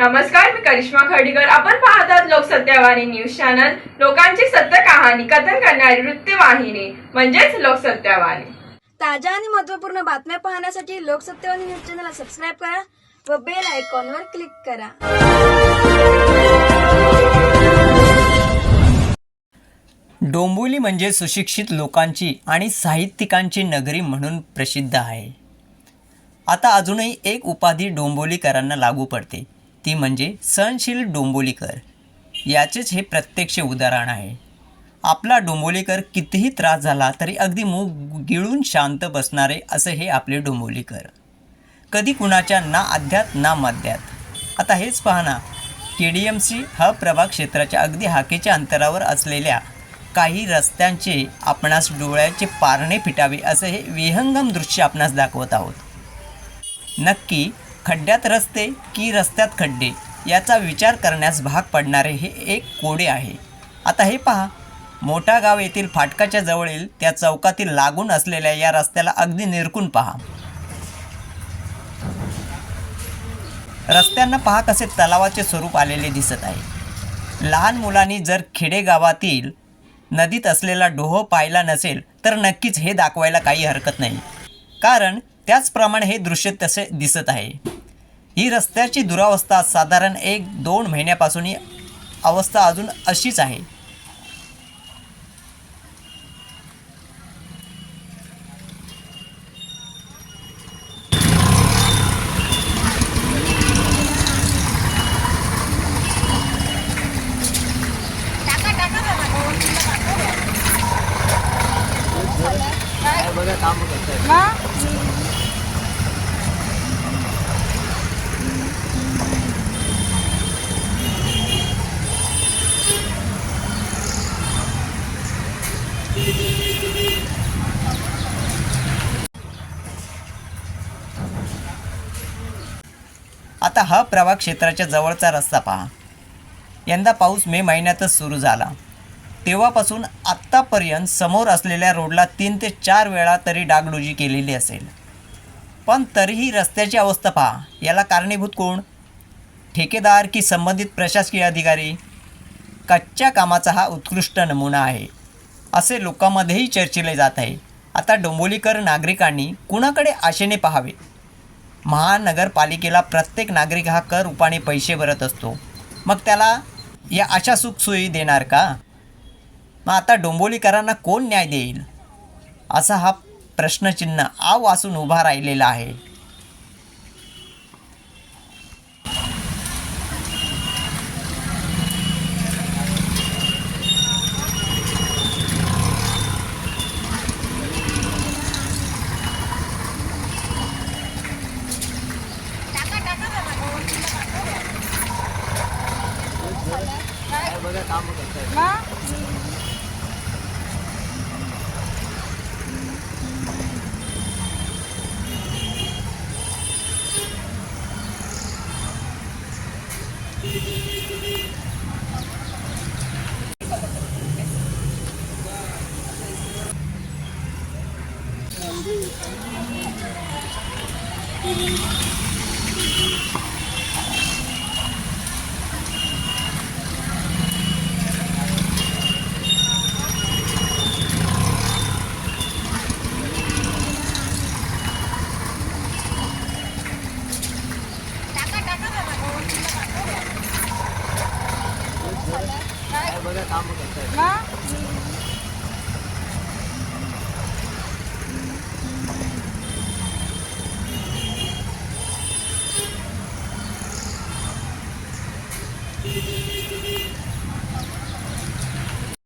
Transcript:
नमस्कार मी करिश्मा खर्डीकर आपण पाहतात लोकसत्यावाणी न्यूज चॅनल. लोकांची सत्य कहाणी कथन करणारी वृत्तवाहिनी म्हणजेच लोकसत्यावाणी. ताज्या आणि महत्त्वपूर्ण बातम्या पाहण्यासाठी लोकसत्तेवाणी न्यूज चॅनलला सबस्क्राईब करा व बेल आयकॉनवर क्लिक करा. डोंबिवली म्हणजे सुशिक्षित लोकांची आणि साहित्यिकांची नगरी म्हणून प्रसिद्ध आहे. आता अजूनही एक उपाधी डोंबिवलीकरांना लागू पडते. ती म्हणजे सहनशील डोंबोलीकर. याचेच हे प्रत्यक्ष उदाहरण आहे. आपला डोंबोलीकर कितीही त्रास झाला तरी अगदी मूग गिळून शांत बसणारे असे हे आपले डोंबोलीकर. कधी कुणाच्या ना अध्यात ना मध्यात आता हेच पाहना के डी एम सी हा प्रभाग क्षेत्राच्या अगदी हाकेच्या अंतरावर असलेल्या काही रस्त्यांचे आपणास डोळ्याचे पारणे फिटावे असे हे विहंगम दृश्य आपणास दाखवत आहोत. नक्की खड्ड्यात रस्ते की रस्त्यात खड्डे याचा विचार करण्यास भाग पडणारे हे एक कोडे आहे. आता हे पहा. मोठा गाव येथील फाटकाच्या जवळील त्या चौकातील लागून असलेल्या या रस्त्याला अगदी निरकून पहा. रस्त्यांना पहा कसे तलावाचे स्वरूप आलेले दिसत आहे. लहान मुलांनी जर खेडेगावातील नदीत असलेला डोह पाहिला नसेल तर नक्कीच हे दाखवायला काही हरकत नाही. कारण त्याचप्रमाणे हे दृश्य तसे दिसत आहे. ही रस्त्याची दुरावस्था साधारण एक दोन महिन्यापासून ही अवस्था अजून अशीच आहे. आता हा प्रवाह क्षेत्राच्या जवळचा रस्ता पहा. यंदा पाऊस मे महिन्यातच सुरू झाला. तेव्हापासून आत्तापर्यंत समोर असलेल्या रोडला तीन ते चार वेळा तरी डागडुजी केलेली असेल. पण तरीही रस्त्याची अवस्था पहा. याला कारणीभूत कोण? ठेकेदार की संबंधित प्रशासकीय अधिकारी? कच्च्या कामाचा हा उत्कृष्ट नमुना आहे. असे लोकांमध्येही चर्चिले जात आहे. आता डोंबोलीकर नागरिकांनी कुणाकडे आशेने पाहावे? महानगरपालिकेला प्रत्येक नागरिक हा कर रूपाने पैसे भरत असतो. मग त्याला या अशा सुखसोयी देणार का? मग आता डोंबोलीकरांना कोण न्याय देईल? असा हा प्रश्नचिन्ह आव असून उभा राहिलेला आहे. 나무 됐어요. 우리가다 음.